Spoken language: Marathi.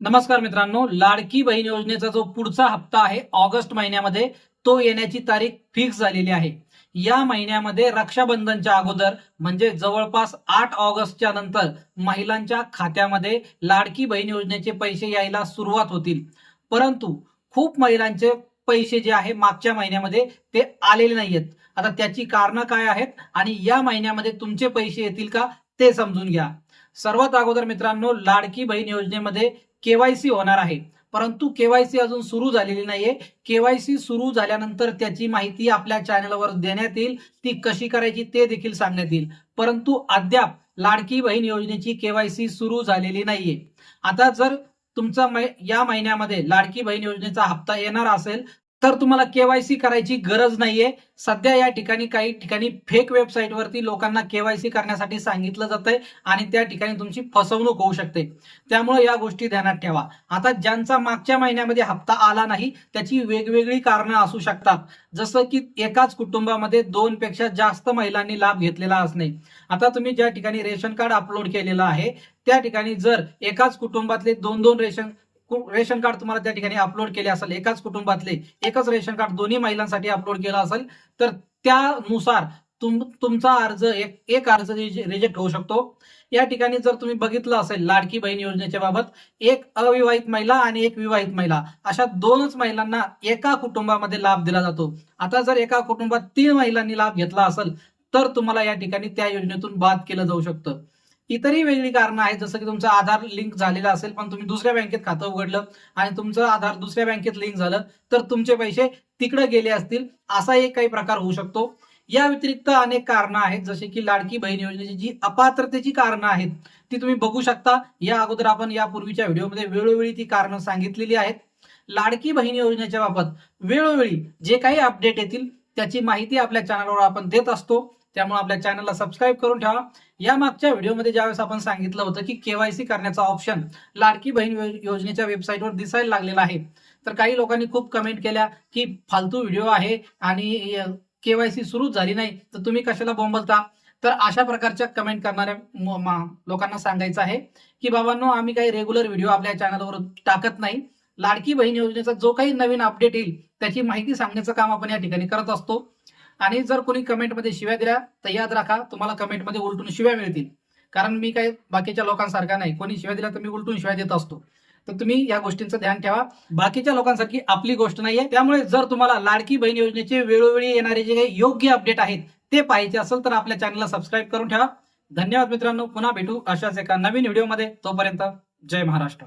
नमस्कार मित्रांनो लाडकी बहीण योजनेचा जो पुढचा हप्ता आहे ऑगस्ट महिन्यामध्ये तो येण्याची तारीख फिक्स झालेली आहे. या महिन्यामध्ये रक्षाबंधनच्या अगोदर म्हणजे जवळपास आठ ऑगस्टच्या नंतर महिलांच्या खात्यामध्ये लाडकी बहीण योजनेचे पैसे यायला सुरुवात होतील. परंतु खूप महिलांचे पैसे जे आहे मागच्या महिन्यामध्ये ते आलेले नाहीयेत. आता त्याची कारणं काय आहेत आणि या महिन्यामध्ये तुमचे पैसे येतील का ते समजून घ्या. सर्वात अगोदर मित्रांनो लाडकी बहीण योजनेमध्ये केवायसी होणार आहे. परंतु केवायसी अजून सुरू झालेली नाहीये. केवायसी सुरू झाल्यानंतर त्याची माहिती आपल्या चॅनलवर देण्यात येईल. ती कशी करायची ते देखील सांगण्यात येईल. परंतु अद्याप लाडकी बहीण योजनेची केवायसी सुरू झालेली नाहीये. आता जर तुमचा या महिन्यामध्ये लाडकी बहीण योजनेचा हप्ता येणार असेल तर तुम्हाला केवायसी करायची गरज नाहीये. सध्या या ठिकाणी काही ठिकाणी फेक वेबसाईटवरती लोकांना केवायसी करण्यासाठी सांगितलं जातंय आणि त्या ठिकाणी तुमची फसवणूक होऊ शकते. त्यामुळे या गोष्टी ध्यानात ठेवा. आता ज्यांचा मागच्या महिन्यामध्ये हप्ता आला नाही त्याची वेगवेगळी कारणं असू शकतात. जसं की एकाच कुटुंबामध्ये दोन पेक्षा जास्त महिलांनी लाभ घेतलेला असणे. आता तुम्ही ज्या ठिकाणी रेशन कार्ड अपलोड केलेलं आहे त्या ठिकाणी जर एकाच कुटुंबातले दोन दोन रेशन रेशन कार्ड तुम्हाला त्या ठिकाणी अपलोड केले असेल एकाच कुटुंबातले एकच रेशन कार्ड दोन्ही महिलांसाठी अपलोड केलं असेल तर त्यानुसार तुम तुमचा अर्ज एक एक अर्ज रिजेक्ट होऊ शकतो. या ठिकाणी जर तुम्ही बघितलं असेल लाडकी बहीण योजनेच्या बाबत एक अविवाहित महिला आणि एक विवाहित महिला अशा दोनच महिलांना एका कुटुंबामध्ये लाभ दिला जातो. आता जर एका कुटुंबात तीन महिलांनी लाभ घेतला असेल तर तुम्हाला या ठिकाणी त्या योजनेतून बाद केलं जाऊ शकतं. इतरही वेगळी कारणं आहेत. जसं की तुमचं आधार लिंक झालेलं असेल पण तुम्ही दुसऱ्या बँकेत खातं उघडलं आणि तुमचं आधार दुसऱ्या बँकेत लिंक झालं तर तुमचे पैसे तिकडे गेले असतील असा एक काही प्रकार होऊ शकतो. या व्यतिरिक्त अनेक कारणं आहेत. जसे की लाडकी बहीण योजनेची जी अपात्रतेची कारणं आहेत ती तुम्ही बघू शकता. या अगोदर आपण यापूर्वीच्या व्हिडिओमध्ये वेळोवेळी ती कारणं सांगितलेली आहेत. लाडकी बहीण योजनेच्या बाबत वेळोवेळी जे काही अपडेट येतील त्याची माहिती आपल्या चॅनलवर आपण देत असतो. त्यामुळे आपल्या चॅनलला सबस्क्राईब करून ठेवा. या मागच्या व्हिडिओमध्ये ज्यावेळेस आपण सांगितलं होतं की केवायसी करण्याचा ऑप्शन लाडकी बहीण योजनेच्या वेबसाईटवर दिसायला लागलेला आहे. तर काही लोकांनी खूप कमेंट केल्या की फालतू व्हिडिओ आहे आणि केवायसी सुरूच झाली नाही. तर तुम्ही कशाला बोंबलता? तर अशा प्रकारच्या कमेंट करणाऱ्या लोकांना सांगायचं आहे की बाबांनो आम्ही काही रेग्युलर व्हिडिओ आपल्या चॅनलवर टाकत नाही. लाडकी बहीण योजनेचा जो काही नवीन अपडेट येईल त्याची माहिती सांगण्याचं काम आपण या ठिकाणी करत असतो. आणि जर कोणी कमेंटमध्ये शिव्या दिल्या तर याद राखा तुम्हाला कमेंटमध्ये उलटून शिव्या मिळतील. कारण मी काही बाकीच्या लोकांसारखा नाही. कोणी शिव्या दिल्या तर मी उलटून शिव्या देत असतो. तर तुम्ही या गोष्टींचं ध्यान ठेवा. बाकीच्या लोकांसारखी आपली गोष्ट नाहीये. त्यामुळे जर तुम्हाला लाडकी बहीण योजनेचे वेळोवेळी येणारे जे काही योग्य अपडेट आहेत ते पाहिजे असेल तर आपल्या चॅनलला सबस्क्राईब करून ठेवा. धन्यवाद मित्रांनो. पुन्हा भेटू अशाच एका नवीन व्हिडिओमध्ये. तोपर्यंत जय महाराष्ट्र.